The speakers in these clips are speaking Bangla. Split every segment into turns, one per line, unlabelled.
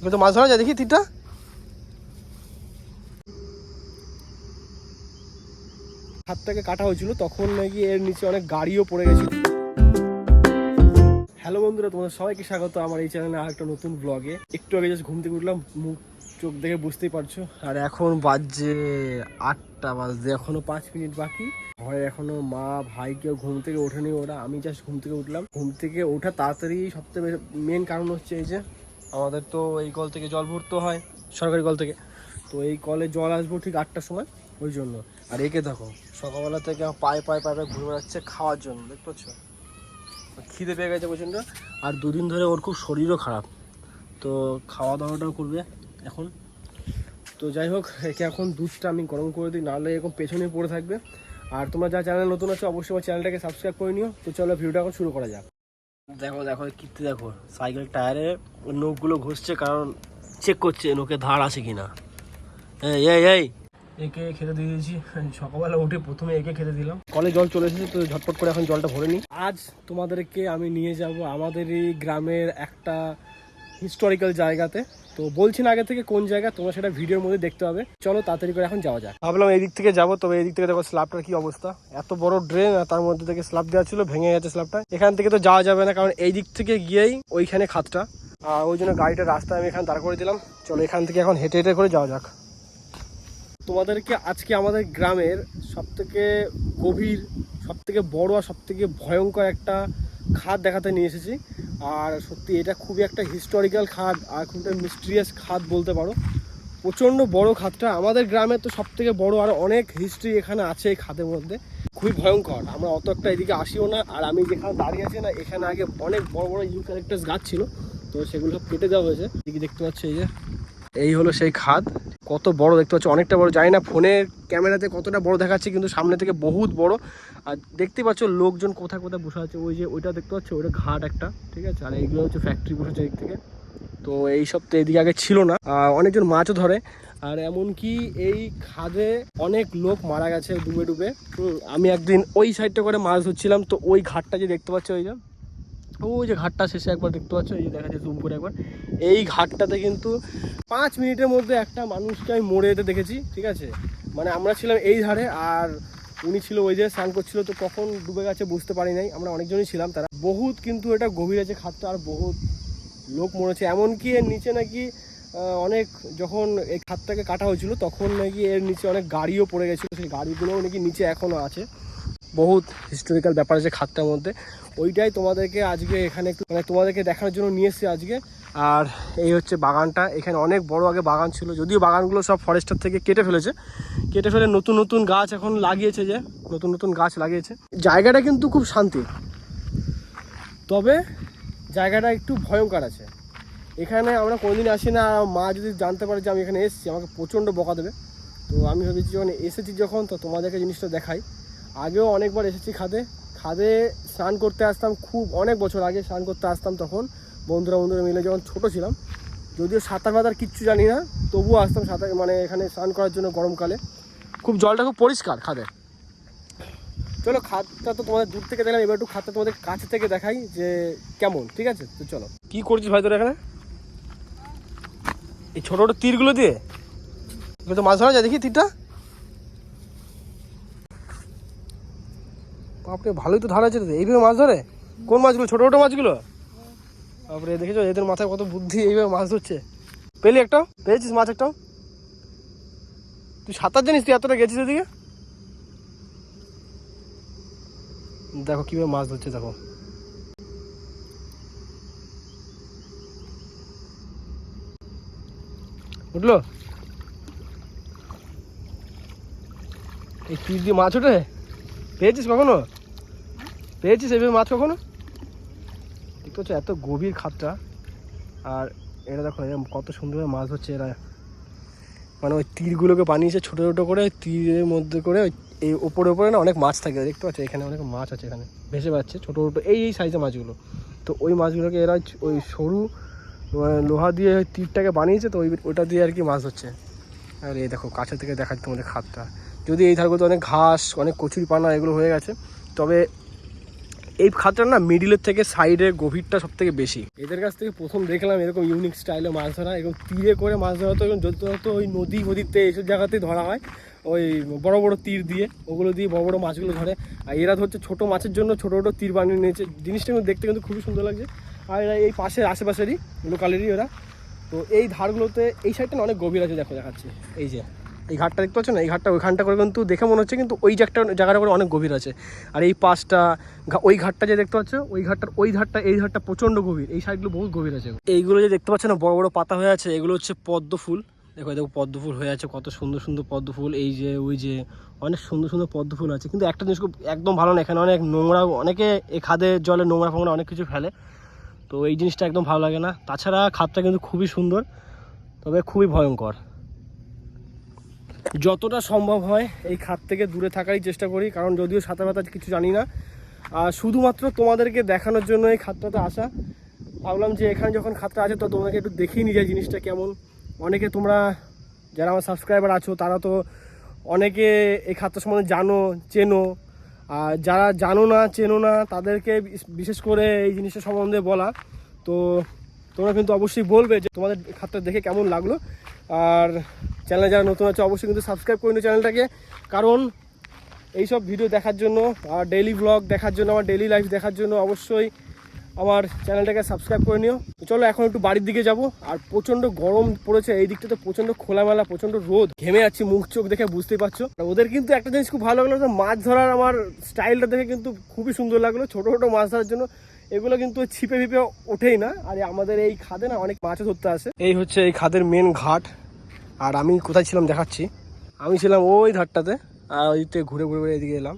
এবার তো মাছ ধরা যায় দেখি তীরটা হাতটাকে কাটা হয়েছিল, তখন নাকি এর নিচে অনেক গাড়িও পড়ে গেছিল। হ্যালো বন্ধুরা, তোমাদের সবাইকে স্বাগত আমার এই চ্যানেলে আর একটা নতুন ব্লগে একটু আগে জাস্ট ঘুম থেকে উঠলাম, মুখ চোখ দেখে বুঝতেই পারছ। আর এখন বাজছে আটটা বাজতে, এখনও পাঁচ মিনিট বাকি। ঘরে এখনও মা, ভাই কেউ ঘুম থেকে ওঠেনি ওরা, আমি জাস্ট ঘুম থেকে উঠলাম। ঘুম থেকে ওঠা তাড়াতাড়ি সবথেকে মেন কারণ হচ্ছে এই যে আমাদের তো এই কল থেকে জল ভরতে হয়, সরকারি কল থেকে। তো এই কলে জল আসব ঠিক আটটার সময়, ওই জন্য। আর একে দেখো, সকালবেলা থেকে পায়ে পায়ে পায়ে পায়ে ঘুরে বেড়াচ্ছে খাওয়ার জন্য, দেখতে পাচ্ছ? খিদে পেয়ে গেছে প্রচণ্ড। আর দুদিন ধরে ওর খুব শরীরও খারাপ। তো খাওয়া দাওয়াটাও করবে এখন। তো যাই হোক, একে এখন দুধটা আমি গরম করে দিই, নাহলে এরকম পেছনে পড়ে থাকবে। আর তোমরা যা চ্যানেল নতুন আছো, অবশ্যই আমার চ্যানেলটাকে সাবস্ক্রাইব করে নিও। তো চলো ভিডিওটা এখন শুরু করা যাক। দেখো দেখো কীর্তি দেখো। সাইকেল টায়ারে নখগুলো ঘষছে কারণ চেক করছে নোকে ধার আছে কিনা। হ্যাঁ এই এই। একে খেতে দিয়ে দিয়েছি। সকালবেলা উঠে প্রথমে একে খেতে দিলাম। কলে জল চলে এসেছে তো ঝটপট করে এখন জলটা ভরে নি আজ তোমাদেরকে আমি নিয়ে যাব আমাদের এই গ্রামের একটা হিস্টোরিক্যাল জায়গাতে। তো বলছি না আগে থেকে কোন জায়গা তোমরা সেটা ভিডিওর মধ্যে দেখতে হবে চলো তাড়াতাড়ি করে এখন যাওয়া যাক। ভাবলাম এই দিক থেকে যাব তবে এই দিক থেকে দেখো স্ল্যাবটার কি অবস্থা। এত বড় ড্রেন আর তার মধ্যে থেকে স্ল্যাব দেওয়া ছিল ভেঙে গেছে স্ল্যাবটা। এখান থেকে তো যাওয়া যাবে না কারণ এই দিক থেকে গিয়েই ওইখানে খাতটা। আর ওই জন্য গাড়িটা রাস্তায় আমি এখানে দাঁড় করে দিলাম। চলো এখান থেকে এখন হেঁটে হেঁটে করে যাওয়া যাক। তোমাদেরকে আজকে আমাদের গ্রামের সবথেকে গভীর সবথেকে বড় আর সবথেকে ভয়ঙ্কর একটা খাদ দেখাতে নিয়ে এসেছি। আর সত্যি এটা খুবই একটা হিস্টোরিক্যাল খাদ, আর খুব একটা মিস্ট্রিয়াস খাদ বলতে পারো। প্রচণ্ড বড় খাদটা। আমাদের গ্রামে তো সব থেকে বড়ো আর অনেক হিস্ট্রি এখানে আছে এই খাদের মধ্যে। খুবই ভয়ঙ্কর। আমরা অত একটা এদিকে আসিও না। আর আমি যেখানে দাঁড়িয়ে আছি না, এখানে আগে অনেক বড় বড় ইউক্যালিপটাস গাছ ছিল। তো সেগুলো সব কেটে দেওয়া হয়েছে। এদিকে দেখতে পাচ্ছি এই যে, এই হলো সেই খাদ। কত বড় দেখতে পাচ্ছ, অনেকটা বড়, জানি না ফোনের ক্যামেরাতে কতটা বড় দেখাচ্ছে, কিন্তু সামনে থেকে বহুত বড়। আর দেখতে পাচ্ছ লোকজন কোথায় কোথায় বসে আছে, ওই যে ওইটা দেখতে পাচ্ছ, ওইটা ঘাট একটা, ঠিক আছে? আর এইগুলো হচ্ছে ফ্যাক্টরি বসেছে এদিক থেকে। তো এই সব তো এদিকে আগে ছিল না অনেকজন মাছও ধরে, আর এমনকি এই খাদে অনেক লোক মারা গেছে ডুবে ডুবে। আমি একদিন ওই সাইডটা করে মাছ ধরছিলাম, তো ওই ঘাটটা যে দেখতে পাচ্ছ ওই যে ওই যে ঘাটটা শেষে একবার দেখতে পাচ্ছ, এই দেখা যাচ্ছে জুম করে একবার। এই ঘাটটাতে কিন্তু পাঁচ মিনিটের মধ্যে একটা মানুষকে আমি মরে যেতে দেখেছি, ঠিক আছে? মানে আমরা ছিলাম এই ধারে, আর উনি ছিল ওই যে স্নান করছিল, তো কখন ডুবে গেছে বুঝতে পারি নাই। আমরা অনেকজনই ছিলাম, তারা বহুত কিন্তু এটা গভীর আছে খাতটা আর বহুত লোক মরেছে। এমনকি এর নিচে নাকি অনেক যখন এই খাতটাকে কাটা হয়েছিল, তখন নাকি এর নিচে অনেক গাড়িও পড়ে গেছিল। সেই গাড়িগুলোও নাকি নিচে এখনও আছে। বহুত হিস্টোরিক্যাল ব্যাপার আছে খাতটার মধ্যে। ওইটাই তোমাদেরকে আজকে এখানে একটু মানে তোমাদেরকে দেখানোর জন্য নিয়ে এসেছি আজকে। আর এই হচ্ছে বাগানটা। এখানে অনেক বড় আগে বাগান ছিল, যদিও বাগানগুলো সব ফরেস্টার থেকে কেটে ফেলেছে। কেটে ফেলে নতুন নতুন গাছ এখন লাগিয়েছে যে, নতুন নতুন গাছ লাগিয়েছে। জায়গাটা কিন্তু খুব শান্তি। তবে জায়গাটা একটু ভয়ঙ্কর আছে। এখানে আমরা কোনোদিন আসি না মা যদি জানতে পারে যে আমি এখানে এসেছি, আমাকে প্রচণ্ড বকা দেবে। তো আমি ভেবেছি যখন এসেছি যখন, তো তোমাদেরকে জিনিসটা দেখাই। আগেও অনেকবার এসেছি খাদে। খাদে স্নান করতে আসতাম খুব অনেক বছর আগে, স্নান করতে আসতাম তখন। বন্ধুরা বন্ধুরা মিলে যখন ছোটো ছিলাম, যদিও সাঁতার ফাতার কিচ্ছু জানি না, তবুও আসতাম সাঁতার মানে এখানে স্নান করার জন্য গরমকালে। খুব জলটা খুব পরিষ্কার খাদে। চলো খাদটা তো তোমাদের দূর থেকে দেখলাম, এবার একটু খাদটা তোমাদের কাছে থেকে দেখাই যে কেমন, ঠিক আছে? তো চলো। কি করছিস ভাই তোর এখানে? এই ছোটো ছোটো তীরগুলো দিয়ে? তো মাছ ধরা যায়, দেখি তীরটা? বাপরে, ভালোই তো ধার আছে তো এইভাবে মাছ ধরে? কোন মাছগুলো? ছোটো ছোটো মাছগুলো? বাপরে, দেখেছ? এদের মাথায় কত বুদ্ধি, এইভাবে মাছ ধরছে। পেলি একটা পেয়েছিস মাছ একটা তুই সাঁতার জানিস তুই এতটা গেছিস ওদিকে দেখো, কীভাবে মাছ ধরছে, দেখো। উঠল? এই তীর দিয়ে মাছ ওঠে? পেয়েছিস কখনো? পেয়েছিস এভাবে মাছ কখনো? দেখতে পাচ্ছ এত গভীর খাতটা আর এটা দেখো কত সুন্দরভাবে মাছ হচ্ছে এরা। মানে ওই তীরগুলোকে বানিয়েছে ছোটো ছোটো করে, তীরের মধ্যে করে এই ওপরে ওপরে না অনেক মাছ থাকে। দেখতে পাচ্ছ, এখানে অনেক মাছ আছে এখানে, ভেসে পাচ্ছে ছোটো ছোটো, এই এই সাইজের মাছগুলো। তো ওই মাছগুলোকে এরা ওই সরু মানে লোহা দিয়ে ওই তীরটাকে বানিয়েছে, তো ওই ওটা দিয়ে আর কি মাছ হচ্ছে আর এই দেখো, কাছে থেকে দেখাচ্ছে তোমাদের খাতটা যদি এই ধারগুলোতে অনেক ঘাস, অনেক কচুরি পানা এগুলো হয়ে গেছে, তবে এই খাতটা না মিডিলের থেকে সাইডের গভীরটা সব থেকে বেশি। এদের কাছ থেকে প্রথম দেখলাম এরকম ইউনিক স্টাইলে মাছ ধরা। এরকম তীরে করে মাছ ধরা তো এবং যত ওই নদী নদীতে এইসব জায়গাতেই ধরা হয়। ওই বড় বড় তীর দিয়ে, ওগুলো দিয়ে বড় বড় মাছগুলো ধরে। আর এরা ধরছে ছোট মাছের জন্য ছোট ছোট তীর বানিয়ে নিয়েছে। জিনিসটা কিন্তু দেখতে কিন্তু খুবই সুন্দর লাগছে। আর এরা এই পাশের আশেপাশেরই লোকালেরই ওরা। তো এই ধারগুলোতে, এই সাইডটা অনেক গভীর আছে, দেখো দেখাচ্ছে। এই যে। এই ঘাটটা দেখতে পাচ্ছ না? এই ঘাটটা ওইখানটা করে কিন্তু দেখে মনে হচ্ছে কিন্তু ওই জায়গাটা জায়গাটা করে অনেক গভীর আছে। আর এই পাশটা ওই ঘাটটা যে দেখতে পাচ্ছ, ওই ঘাটটার ওই ধারটা এই ধারটা প্রচণ্ড গভীর। এই সাইডগুলো বহুত গভীর আছে। এইগুলো যে দেখতে পাচ্ছ না, বড় বড় পাতা হয়ে আছে, এগুলো হচ্ছে পদ্ম ফুল। দেখো দেখো পদ্ম ফুল হয়ে আছে, কত সুন্দর সুন্দর পদ্ম ফুল। এই যে, ওই যে, অনেক সুন্দর সুন্দর পদ্ম ফুল আছে। কিন্তু একটা জিনিস খুব একদম ভালো না, এখানে অনেক নোংরা, অনেকে এই খাদে জলে নোংরা ফোংরা অনেক কিছু ফেলে। তো এই জিনিসটা একদম ভালো লাগে না। তাছাড়া খাদটা কিন্তু খুবই সুন্দর, তবে খুবই ভয়ঙ্কর। যতটা সম্ভব হয় এই খাত থেকে দূরে থাকারই চেষ্টা করি, কারণ যদিও সাঁতার পাতা কিছু জানি না। আর শুধুমাত্র তোমাদেরকে দেখানোর জন্য এই খাতটাতে আসা। ভাবলাম যে এখানে যখন খাতটা আছে, তো তোমাকে একটু দেখিয়ে নিয়ে যায় জিনিসটা কেমন। অনেকে তোমরা যারা আমার সাবস্ক্রাইবার আছো, তারা তো অনেকে এই খাতটা সম্বন্ধে জানো, চেনো। আর যারা জানো না, চেনো না, তাদেরকে বিশ- বিশেষ করে এই জিনিসটা সম্বন্ধে বলা। তো তোমরা কিন্তু অবশ্যই বলবে যে তোমাদের খাতটা দেখে কেমন লাগল। আর চ্যানেলে যারা নতুন আছে, অবশ্যই কিন্তু সাবস্ক্রাইব করে নিও চ্যানেলটাকে। কারণ এইসব ভিডিও দেখার জন্য আর ডেইলি ব্লগ দেখার জন্য, আমার ডেইলি লাইফ দেখার জন্য অবশ্যই আমার চ্যানেলটাকে সাবস্ক্রাইব করে নিও। চলো এখন একটু বাড়ির দিকে যাব। আর প্রচণ্ড গরম পড়েছে, এই দিকটা দিকটাতে প্রচণ্ড খোলামেলা, প্রচণ্ড রোদ। ঘেমে যাচ্ছি, মুখ চোখ দেখে বুঝতেই পারছ। ওদের কিন্তু একটা জিনিস খুব ভালো লাগল মাছ ধরার আমার স্টাইলটা দেখে কিন্তু খুবই সুন্দর লাগল। ছোটো ছোটো মাছ ধরার জন্য এগুলো কিন্তু ছিপে ফিপে ওঠেই না। আর আমাদের এই খাদে না অনেক মাছও ধরতে আসে। এই হচ্ছে এই খাদের মেন ঘাট। আর আমি কোথায় ছিলাম দেখাচ্ছি। আমি ছিলাম ওই ধারটাতে, আর ওইতে ঘুরে ঘুরে ঘুরে এদিকে এলাম।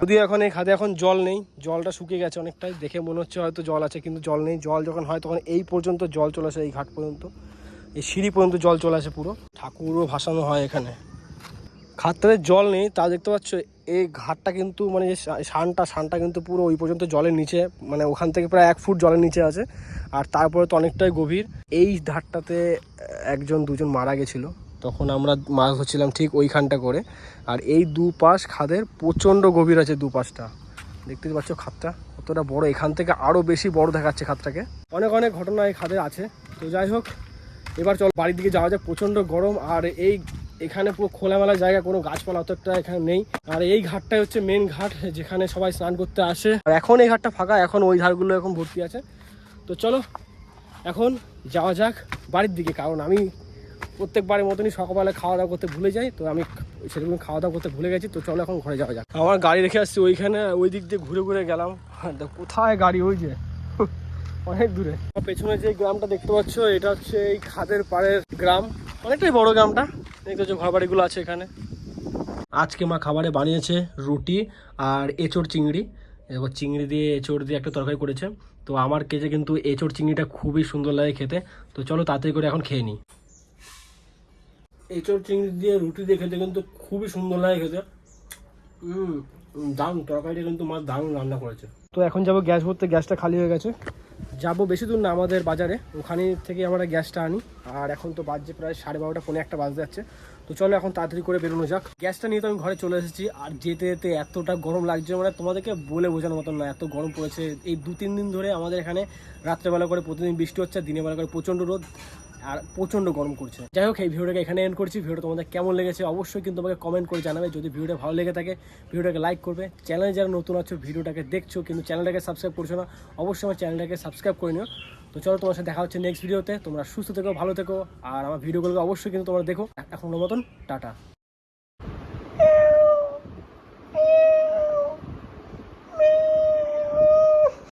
যদিও এখন এই খাদে এখন জল নেই, জলটা শুকিয়ে গেছে অনেকটাই, দেখে মনে হচ্ছে হয়তো জল আছে, কিন্তু জল নেই। জল যখন হয় তখন এই পর্যন্ত জল চলে আসে, এই ঘাট পর্যন্ত। এই সিঁড়ি পর্যন্ত জল চলে আসে পুরো। ঠাকুরও ভাসানো হয় এখানে। খাতটাতে জল নেই, তা দেখতে পাচ্ছ এই ঘাটটা কিন্তু মানে যে সা- শানটা শানটা কিন্তু পুরো ওই পর্যন্ত জলের নিচে মানে ওখান থেকে প্রায় এক ফুট জলের নিচে আছে, আর তারপরে তো অনেকটাই গভীর। এই ধারটাতে একজন, দুজন মারা গেছিল, তখন আমরা মাছ ধরছিলাম ঠিক ওইখানটা করে, আর এই দুপাশ খাদের প্রচণ্ড গভীর আছে দুপাশটা। দেখতে পাচ্ছ খাতটা, কতটা বড়, এখান থেকে আরও বেশি বড় দেখাচ্ছে খাতটাকে। অনেক অনেক ঘটনা এই খাদে আছে। তো যাই হোক, এবার চল বাড়ির দিকে যাওয়া যায় প্রচণ্ড গরম, আর এই এখানে পুরো খোলামেলা জায়গা, কোনো গাছপালা অতটা এখানে নেই। আর এই ঘাটটাই হচ্ছে মেন ঘাট, যেখানে সবাই স্নান করতে আসে। আর এখন এই ঘাটটা ফাঁকা, এখন ওই ধারগুলো এখন ভর্তি আছে। তো চলো, এখন যাওয়া যাক বাড়ির দিকে, কারণ আমি প্রত্যেকবারের মতনই সকালবেলা খাওয়া দাওয়া করতে ভুলে যাই, তো আমি সেরকম খাওয়া দাওয়া করতে ভুলে গেছি। তো চলো এখন ঘরে যাওয়া যাক। আমার গাড়ি রেখে আসছি ওইখানে, ওই দিক দিয়ে ঘুরে ঘুরে গেলাম। কোথায় গাড়ি ওই যে? অনেক দূরে। পেছনে যে গ্রামটা দেখতে পাচ্ছ, এটা হচ্ছে এই খাদের পাড়ের গ্রাম। অনেকটাই বড় গ্রামটা। দেখতে পাচ্ছ ঘর বাড়িগুলো আছে এখানে। আজকে মা খাবারে বানিয়েছে রুটি আর এঁচড় চিংড়ি। এবার চিংড়ি দিয়ে এঁচড় দিয়ে একটা তরকারি করেছে। তো আমার কেজে কিন্তু এঁচড় চিংড়িটা খুবই সুন্দর লাগে খেতে। তো চলো তাড়াতাড়ি করে এখন খেয়ে নিই। এঁচড় চিংড়ি দিয়ে রুটি দিয়ে খেতে কিন্তু খুবই সুন্দর লাগে খেতে। দারুণ। তরকারিটা কিন্তু মা দারুণ রান্না করেছে। তো এখন যাব গ্যাস ভরতে। গ্যাসটা খালি হয়ে গেছে। যাব বেশি দূর না, আমাদের বাজারে। ওখানে থেকে আমরা গ্যাসটা আনি। আর এখন তো বাজছে প্রায় সাড়ে বারোটা পনেরো একটা বাজতে যাচ্ছে। তো চলো এখন তাড়াতাড়ি করে বেরোনো যাক। গ্যাসটা নিয়ে তো আমি ঘরে চলে এসেছি। আর যেতে যেতে এতটা গরম লাগছে মানে তোমাদেরকে বলে বোঝানোর মতন না, এত গরম পড়েছে। এই দু তিন দিন ধরে আমাদের এখানে রাত্রেবেলা করে প্রতিদিন বৃষ্টি হচ্ছে দিনের বেলা করে প্রচণ্ড রোদ। আর প্রচণ্ড গরম করছে। যাই হোক, এই ভিডিওটাকে এখানে এন্ড করছি। ভিডিওটা তোমাদের কেমন লেগেছে অবশ্যই কিন্তু তোমাকে কমেন্ট করে জানাবে। যদি ভিডিওটা ভালো লেগে থাকে, ভিডিওটাকে লাইক করবে। চ্যানেলে যারা নতুন আছো, ভিডিওটাকে দেখছ, কিন্তু চ্যানেলটাকে সাবস্ক্রাইব করছ না, অবশ্যই আমার চ্যানেলটাকে সাবস্ক্রাইব করে নিও। তো চলো, তোমার সাথে দেখা হচ্ছে নেক্সট ভিডিওতে তোমরা সুস্থ থেকো, ভালো থেকো, আর আমার ভিডিওগুলোকে অবশ্যই কিন্তু তোমরা দেখো। এখনও মতন, টাটা।